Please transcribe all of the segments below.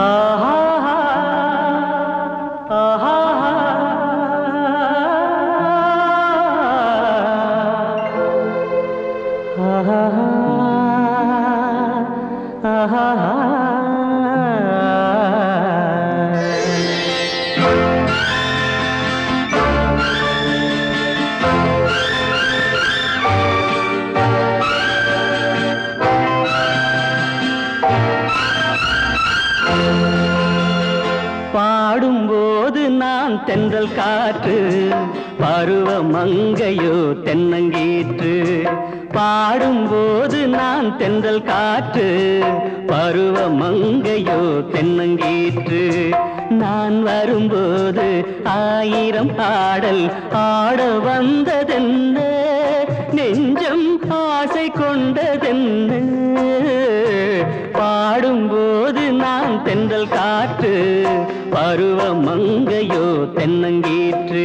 ah பாடும்போது நான் தென்றல் காற்று பருவ மங்கையோ தென்னங்கீற்று. பாடும்போது நான் தென்றல் காற்று பருவ மங்கையோ தென்னங்கீற்று. நான் வரும்போது ஆயிரம் பாடல் ஆட வந்ததென்ன நான் காற்று பருவ மங்கையோ தென்னங்கீற்று.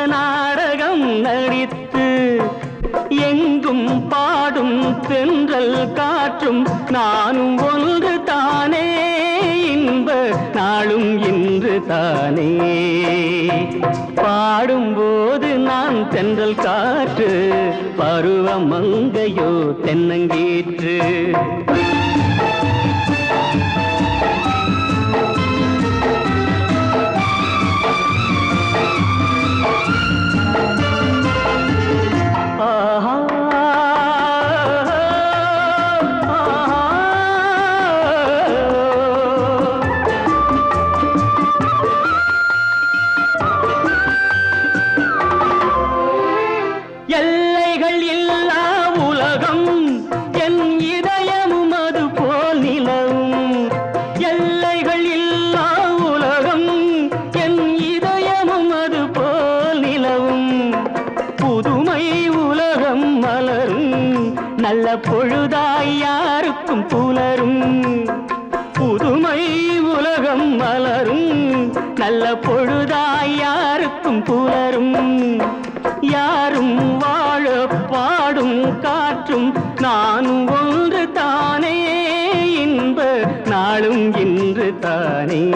எங்கும் பாடும் தென்றல் காற்றும் நானும் ஒன்று தானே இன்ப நாளும் இன்று தானே பாடும்போது நான் தென்றல் காற்று பருவ மங்கையோ தென்னங்கீற்று. பொழுதாய் யாருக்கும் புலரும். புதுமை உலகம் மலரும். நல்ல பொழுதாய் யாருக்கும் புலரும். யாரும் வாழ பாடும் காற்றும் நானும் ஒன்று தானே. இன்ப நாளும் இன்று தானே.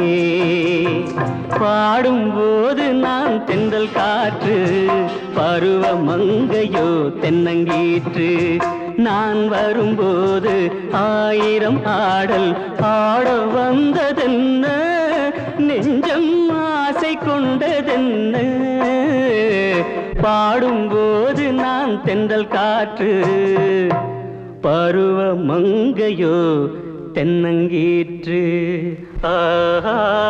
பாடும்போது நான் தென்றல் காற்று பருவ மங்கையோ தென்னங்கீற்று. நான் வரும்போது ஆயிரம் ஆடல் ஆட வந்ததென்ன? நெஞ்சம் ஆசை கொண்டதென்ன? பாடும்போது நான் தென்றல் காற்று பருவ மங்கையோ தென்னங்கீற்று. ஆஹா.